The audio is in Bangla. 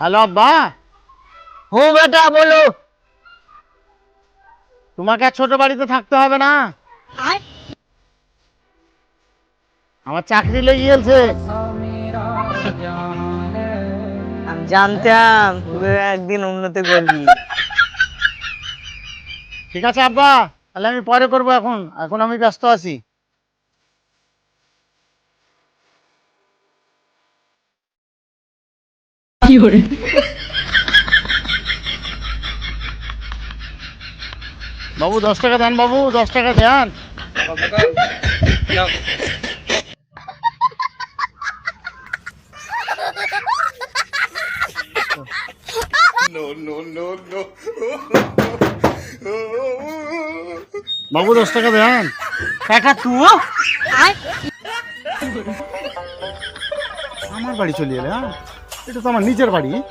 হ্যালো আব্বা। হুম বেটা বলো। তোমাকে আর ছোট বাড়িতে থাকতে হবে না। আমার চাকরি লেগে গেছে। আমি জানতাম একদিন উন্নতি করবি। ঠিক আছে আব্বা তাহলে আমি পরে করব এখন। এখন আমি ব্যস্ত আছি। বাবু দশ টাকা দেন বাবু দশ টাকা দেন। বাবু দশ টাকা দেন। বেটা তুই আমার বাড়ি চলে এলে হ্যাঁ? এটা তো আমার নিজের বাড়ি।